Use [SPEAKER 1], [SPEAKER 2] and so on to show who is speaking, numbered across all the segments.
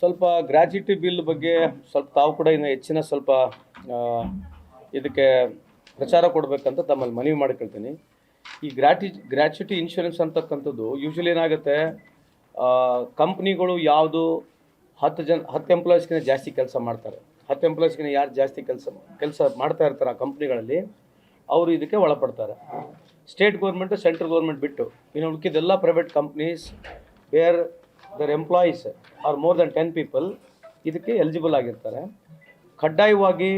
[SPEAKER 1] ಸ್ವಲ್ಪ gratuity bill ಬಗ್ಗೆ ಸ್ವಲ್ಪ ತಾವು ಕೂಡ ಇನ್ನು ಹೆಚ್ಚಿನ ಸ್ವಲ್ಪ ಇದಕ್ಕೆ ಪ್ರಚಾರ ಕೊಡಬೇಕಂತ ತಮ್ಮಲ್ಲಿ ಮನವಿ ಮಾಡ್ಕೊಳ್ತೀನಿ. ಈ ಗ್ರ್ಯಾಟಿ ಗ್ರ್ಯಾಚ್ಯುಟಿ ಇನ್ಶೂರೆನ್ಸ್ ಅಂತಕ್ಕಂಥದ್ದು ಯೂಶ್ವಲಿ ಏನಾಗುತ್ತೆ ಕಂಪ್ನಿಗಳು ಯಾವುದು ಹತ್ತು ಜನ, ಹತ್ತು ಎಂಪ್ಲಾಯೀಸ್ಗಿಂತ ಜಾಸ್ತಿ ಕೆಲಸ ಮಾಡ್ತಾರೆ. ಹತ್ತು ಎಂಪ್ಲಾಯೀಸ್ಗಿಂತ ಯಾರು ಜಾಸ್ತಿ ಕೆಲಸ ಕೆಲಸ ಮಾಡ್ತಾ ಇರ್ತಾರೆ ಆ ಕಂಪ್ನಿಗಳಲ್ಲಿ, ಅವರು ಇದಕ್ಕೆ ಒಳಪಡ್ತಾರೆ. ಸ್ಟೇಟ್ ಗೌರ್ಮೆಂಟು, ಸೆಂಟ್ರಲ್ ಗೌರ್ಮೆಂಟ್ ಬಿಟ್ಟು, ಇನ್ನು ಉಳಿಕಿದೆಲ್ಲ private companies where their employees are more than ten people ಇದಕ್ಕೆ ಎಲಿಜಿಬಲ್ ಆಗಿರ್ತಾರೆ. ಕಡ್ಡಾಯವಾಗಿ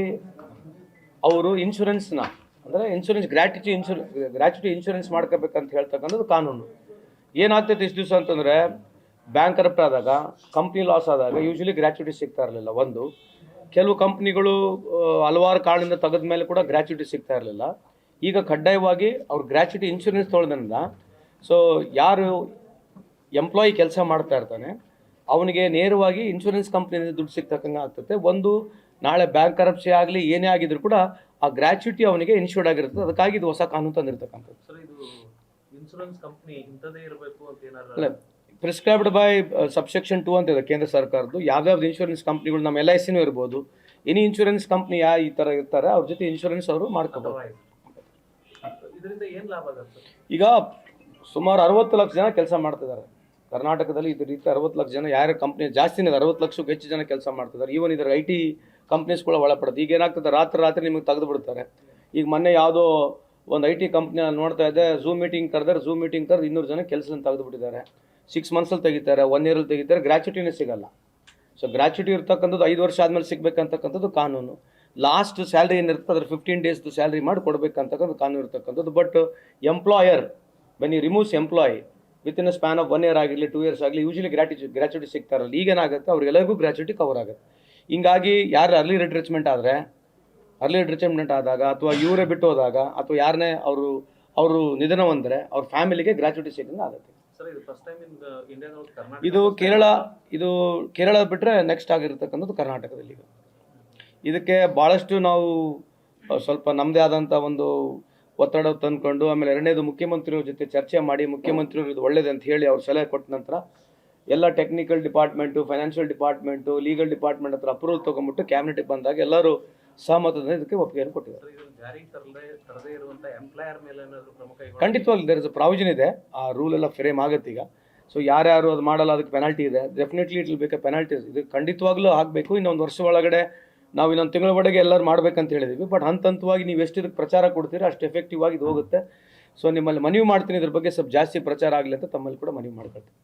[SPEAKER 1] ಅವರು ಇನ್ಶೂರೆನ್ಸ್ನ ಅಂದರೆ insurance gratuity insure gratuity insurance ಮಾಡ್ಕೋಬೇಕಂತ ಹೇಳ್ತಕ್ಕಂಥದ್ದು ಕಾನೂನು. ಏನಾಗ್ತೈತೆ ಇಷ್ಟು ದಿವಸ ಅಂತಂದರೆ ಬ್ಯಾಂಕ್ ಕರಪ್ಟ್ ಆದಾಗ ಕಂಪ್ನಿ ಲಾಸ್ ಆದಾಗ ಯೂಶ್ವಲಿ ಗ್ರ್ಯಾಚ್ಯುಟಿ ಸಿಗ್ತಾ ಇರಲಿಲ್ಲ. ಒಂದು, ಕೆಲವು ಕಂಪ್ನಿಗಳು ಹಲವಾರು ಕಾರಣದಿಂದ ತೆಗೆದ ಮೇಲೆ ಕೂಡ ಗ್ರ್ಯಾಚ್ಯುಟಿ ಸಿಗ್ತಾ ಇರಲಿಲ್ಲ. ಈಗ ಕಡ್ಡಾಯವಾಗಿ ಅವ್ರು ಗ್ರ್ಯಾಚ್ಯುಟಿ ಇನ್ಶೂರೆನ್ಸ್ ತೊಳೆದ್ರಿಂದ ಸೊ ಯಾರು ಎಂಪ್ಲಾಯಿ ಕೆಲಸ ಮಾಡ್ತಾ ಇರ್ತಾನೆ ಅವನಿಗೆ ನೇರವಾಗಿ ಇನ್ಶೂರೆನ್ಸ್ ಕಂಪ್ನಿಯಿಂದ ದುಡ್ಡು ಸಿಗ್ತಕ್ಕಂಗೆ ಆಗ್ತದೆ ಒಂದು ನಾಳೆ ಬ್ಯಾಂಕ್ ಕರಪ್ಷಿ ಆಗಲಿ ಏನೇ ಆಗಿದ್ರು ಕೂಡ ಆ ಗ್ರ್ಯಾಚ್ಯುಟಿ ಅವನಿಗೆ ಇನ್ಶೂರ್ಡ್ ಆಗಿರ್ತದೆ ಅದಕ್ಕಾಗಿ ಇದು ಹೊಸ ಕಾನೂನು ತಂದಿರತಕ್ಕಂಥದ್ದು. ಅಲ್ಲ ಪ್ರಿಸ್ಕ್ರೈಬ್ಡ್ ಬೈ ಸಬ್ಸೆಕ್ಷನ್ ಟು ಅಂತ ಇದೆ ಕೇಂದ್ರ ಸರ್ಕಾರದ್ದು. ಯಾವ್ಯಾವ್ದು ಇನ್ಶೂರೆನ್ಸ್ ಕಂಪ್ನಿಗಳು ನಮ್ಮ ಎಲ್ ಐ ಸಿನೂ ಇರ್ಬೋದು. ಎನಿ ಇನ್ಶೂರೆನ್ಸ್ ಕಂಪ್ನಿ ಯಾ ಈ ಥರ ಇರ್ತಾರೆ ಅವ್ರ ಜೊತೆ ಇನ್ಶೂರೆನ್ಸ್ ಅವರು ಮಾಡ್ಕೋಬೋದು. ಈಗ ಸುಮಾರು ಅರವತ್ತು ಲಕ್ಷ ಜನ ಕೆಲಸ ಮಾಡ್ತಿದ್ದಾರೆ. ಕರ್ನಾಟಕದಲ್ಲಿ ಇದೇ ರೀತಿ ಅರವತ್ತು ಲಕ್ಷ ಜನ ಯಾರ ಕಂಪ್ನಿ ಜಾಸ್ತಿನೇ ಅರವತ್ತು ಲಕ್ಷಕ್ಕೂ ಹೆಚ್ಚು ಜನ ಕೆಲಸ ಮಾಡ್ತಿದ್ದಾರೆ ಈವನ್ ಇದರ ಐ ಟಿ ಕಂಪ್ನೀಸ್ಗಳ ಒಳಪಡುತ್ತೆ. ಈಗ ಏನಾಗ್ತದೆ, ರಾತ್ರಿ ರಾತ್ರಿ ನಿಮಗೆ ತೆಗೆದು ಬಿಡ್ತಾರೆ. ಈಗ ಮೊನ್ನೆ ಯಾವುದೋ ಒಂದು ಐ ಟಿ ಕಂಪ್ನಿ ನೋಡ್ತಾ ಇದ್ದೆ ಝೂಮ್ ಮೀಟಿಂಗ್ ಕರೆದ್ರೆ ಝೂಮ್ ಮೀಟಿಂಗ್ ಕರೆದು ಇನ್ನೂರು ಜನ ಕೆಲಸದಿಂದ ತೆಗೆದುಬಿಟ್ಟಿದ್ದಾರೆ ಸಿಕ್ಸ್ ಮಂತ್ಸಲ್ಲಿ ತೆಗಿತಾರೆ ಒನ್ ಇಯರಲ್ಲಿ ತೆಗಿತಾರೆ ಗ್ರ್ಯಾಚುಟಿನೇ ಸಿಗಲ್ಲ. ಸೊ ಗ್ರ್ಯಾಚುಟಿ ಇರ್ತಕ್ಕಂಥದ್ದು ಐದು ವರ್ಷ ಆದಮೇಲೆ ಸಿಗ್ಬೇಕಂತಕ್ಕಂಥದ್ದು ಕಾನೂನು. ಲಾಸ್ಟ್ ಸ್ಯಾಲ್ರಿ ಏನಿರ್ತದೆ, ಅದ್ರ ಫಿಫ್ಟೀನ್ ಡೇಸ್ದು ಸ್ಯಾಲ್ರಿ ಮಾಡಿ ಕೊಡಬೇಕಂತಕ್ಕಂಥ ಕಾನೂನು ಇರ್ತಕ್ಕಂಥದ್ದು. But employer when you removes employ within span of one year ಆಗಿರಲಿ ಟೂ ಇಯರ್ಸ್ ಆಗಲಿ ಯೂಶಲಿ ಗ್ರ್ಯಾಟಿಟಿ ಗ್ರಾಚ್ಯುಟಿ ಸಿಗ್ತಾರಲ್ಲ. ಈಗೇನಾಗುತ್ತೆ ಅವ್ರಿಗೆಲ್ಲರಿಗೂ ಗ್ರಾಚ್ಯುಟಿ ಕವರ್ ಆಗುತ್ತೆ. ಹಿಂಗಾಗಿ ಯಾರು ಅರ್ಲಿ ರಿಟ್ರೆಚ್ಮೆಂಟ್ ಆದರೆ ಅರ್ಲಿ ರಿಟ್ರೆಚ್ಮೆಂಟ್ ಆದಾಗ ಅಥವಾ ಇವರೇ ಬಿಟ್ಟು ಹೋದಾಗ ಅಥವಾ ಯಾರನ್ನೇ ಅವರು ಅವರು ನಿಧನ ಹೊಂದರೆ ಅವ್ರ ಫ್ಯಾಮಿಲಿಗೆ ಗ್ರಾಚ್ಯುಟಿ ಸಿಗಂಗೆ ಆಗುತ್ತೆ.
[SPEAKER 2] ಸರ್ ಇದು
[SPEAKER 1] ಕೇರಳ ಇದು ಕೇರಳ ಬಿಟ್ಟರೆ ನೆಕ್ಸ್ಟ್ ಆಗಿರ್ತಕ್ಕಂಥದ್ದು ಕರ್ನಾಟಕದಲ್ಲಿ ಈಗ ಇದಕ್ಕೆ ಭಾಳಷ್ಟು ನಾವು ಸ್ವಲ್ಪ ನಮ್ಮದೇ ಆದಂಥ ಒಂದು ಒತ್ತಡ ತಂದ್ಕೊಂಡು ಆಮೇಲೆ ಎರಡನೇದು ಮುಖ್ಯಮಂತ್ರಿಯವ್ರ ಜೊತೆ ಚರ್ಚೆ ಮಾಡಿ ಮುಖ್ಯಮಂತ್ರಿಯವರು ಇದು ಒಳ್ಳೇದು ಅಂತ ಹೇಳಿ ಅವ್ರು ಸಲಹೆ ಕೊಟ್ಟ ನಂತರ ಎಲ್ಲ technical department financial department legal department ಹತ್ರ ಅಪ್ರೂವಲ್ ತೊಗೊಂಬಿಟ್ಟು ಕ್ಯಾಬಿನೆಟ್ಗೆ ಬಂದಾಗ ಎಲ್ಲರೂ ಸಹಮತದಿಂದ ಇದಕ್ಕೆ ಒಪ್ಪಿಗೆಯನ್ನು ಕೊಟ್ಟಿದ್ದಾರೆ. ಖಂಡಿತವಾಗಿ ದೇರ್ ಇಸ್ ಅ ಪ್ರಾವಿಷನ್ ಇದೆ. ಆ ರೂಲ್ ಎಲ್ಲ ಫ್ರೇಮ್ ಆಗುತ್ತೆ ಈಗ. ಸೊ ಯಾರ್ಯಾರು ಅದು ಮಾಡಲ್ಲ ಅದಕ್ಕೆ ಪೆನಾಲ್ಟಿ ಇದೆ. ಡೆಫಿನೆಟ್ಲಿ ಇಟ್ ವಿಲ್ ಬೇಕಾ ಪೆನಾಲ್ಟಿ ಇದು ಖಂಡಿತವಾಗ್ಲೂ ಆಗಬೇಕು. ಇನ್ನೊಂದು ವರ್ಷ ಒಳಗಡೆ ನಾವು ಇನ್ನೊಂದು ತಿಂಗಳ ಒಳಗೆ ಎಲ್ಲರೂ ಮಾಡ್ಬೇಕಂತ ಹೇಳಿದ್ದೀವಿ ಬಟ್ ಹಂತ ಹಂತವಾಗಿ ನೀವು ಎಷ್ಟು ಇದಕ್ಕೆ ಪ್ರಚಾರ ಕೊಡ್ತೀರಾ ಅಷ್ಟು ಎಫೆಕ್ಟಿವ್ ಆಗಿ ಇದು ಹೋಗುತ್ತೆ. ಸೊ ನಿಮ್ಮಲ್ಲಿ ಮನವಿ ಮಾಡ್ತೀನಿ ಇದ್ರ ಬಗ್ಗೆ ಸ್ವಲ್ಪ ಜಾಸ್ತಿ ಪ್ರಚಾರ ಆಗಲಿ ಅಂತ ತಮ್ಮಲ್ಲಿ ಕೂಡ ಮನವಿ ಮಾಡ್ಕೊಳ್ತೀನಿ.